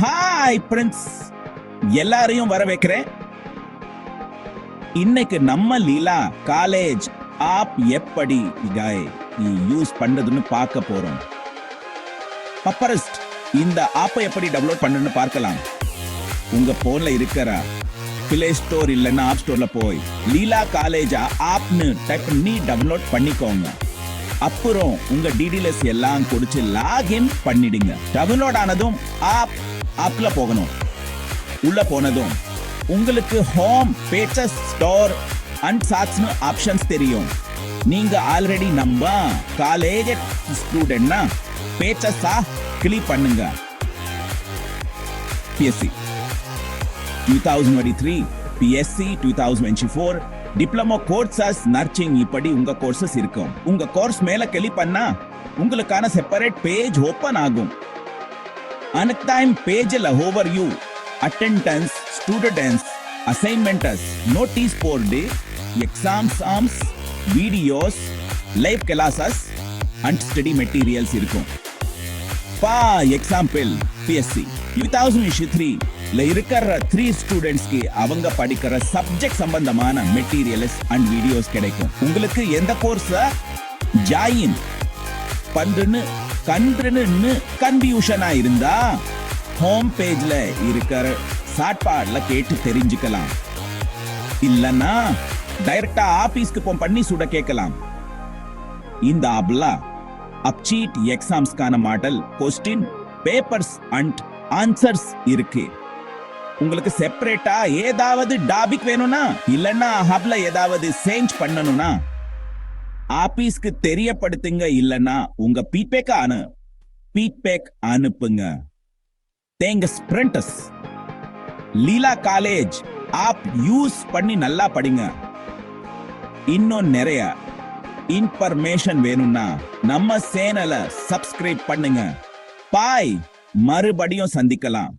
Hi Prince எல்லாரையும் வர வைக்கிறேன் இன்னைக்கு நம்ம லீலா காலேஜ் ஆப் எப்படி காய் யூஸ் பண்றதுன்னு பார்க்க போறோம். பப்பரஸ்ட் இந்த ஆப்பை எப்படி டவுன்லோட் பண்ணணும்னு பார்க்கலாம். உங்க போன்ல இருக்கிற பிளே ஸ்டோர் இல்லைன்னா ஆப் ஸ்டோர்ல போய் லீலா காலேஜ் ஆப்னு டைப் பண்ணி டவுன்லோட் பண்ணிக்கோங்க. அப்புறம் உங்க டீடைல்ஸ் எல்லாம் குடிச்சு லாகின் பண்ணிடுங்க. டவுன்லோட் ஆனதும் ஆப் ஆப்ல போகணும். உள்ள போனதும் உங்களுக்கு ஹோம் பேச்சஸ் ஸ்டோர் அண்ட் சாட்ஸ்னு ஆப்ஷன்ஸ் தெரியும். நீங்க ஆல்ரெடி நம்ம காலேஜ் ஸ்டூடெண்ட்னா பேச்சஸா கிளிக் பண்ணுங்க. BSc two thousand twenty three BSc two thousand twenty four diploma courses nursing இப்படி உங்க கோர்சஸ் இருக்கும். உங்க கோர்ஸ் மேல கிளிக் பண்ணா உங்களுக்கான செப்பரேட் பேஜ் ஓப்பன் ஆகும். அனக் டைம் பேஜ்ல overview attendance students assignments notice board exam arms videos live classes and study materials இருக்கும் பா எக்ஸாம்பிள் பிஎஸ்சி டூ தௌசண்ட் இஷ்யூ த்ரீல இருக்கிற த்ரீ ஸ்டூடெண்ட்ஸ்க்கு அவங்க படிக்கிற சப்ஜெக்ட் சம்பந்தமான மெட்டீரியல்ஸ் அண்ட் வீடியோஸ் கிடைக்கும். உங்களுக்கு எந்த கோர்ஸ் ஜாயின் பண்ணுன்னு கன்றுன்னு கன்ஃபியூஷனா இருந்தா ஹோம் பேஜ்ல இருக்கிற சாட்பாட்ல கேட்டு தெரிஞ்சுக்கலாம். இல்லனா டைரக்டா ஆபீஸ்க்கு போன் பண்ணி சுட கேட்கலாம். இந்த ஆப்லா அப்சீட் எக்ஸாம்ஸ்க்கான model question papers and answers இருக்கு. உங்களுக்கு செப்பரேட்டா ஏதாவது டாபிக் வேணும்னா இல்லன்னா ஹப்ல ஏதாவது சேஞ்ச் பண்ணணும்னா ஆபீஸ்க்கு தெரியப்படுத்துங்க இல்லனா உங்க பீட்பேக்க அனு பீட்பேக் அனுப்புங்க. Thanks friends Leela college app use பண்ணி நல்லா படிங்க. இன்னும் நிறைய இன்ஃபர்மேஷன் வேணும்னா நம்ம சேனலை சப்ஸ்கிரைப் பண்ணுங்க. பாய் மறுபடியும் சந்திக்கலாம்.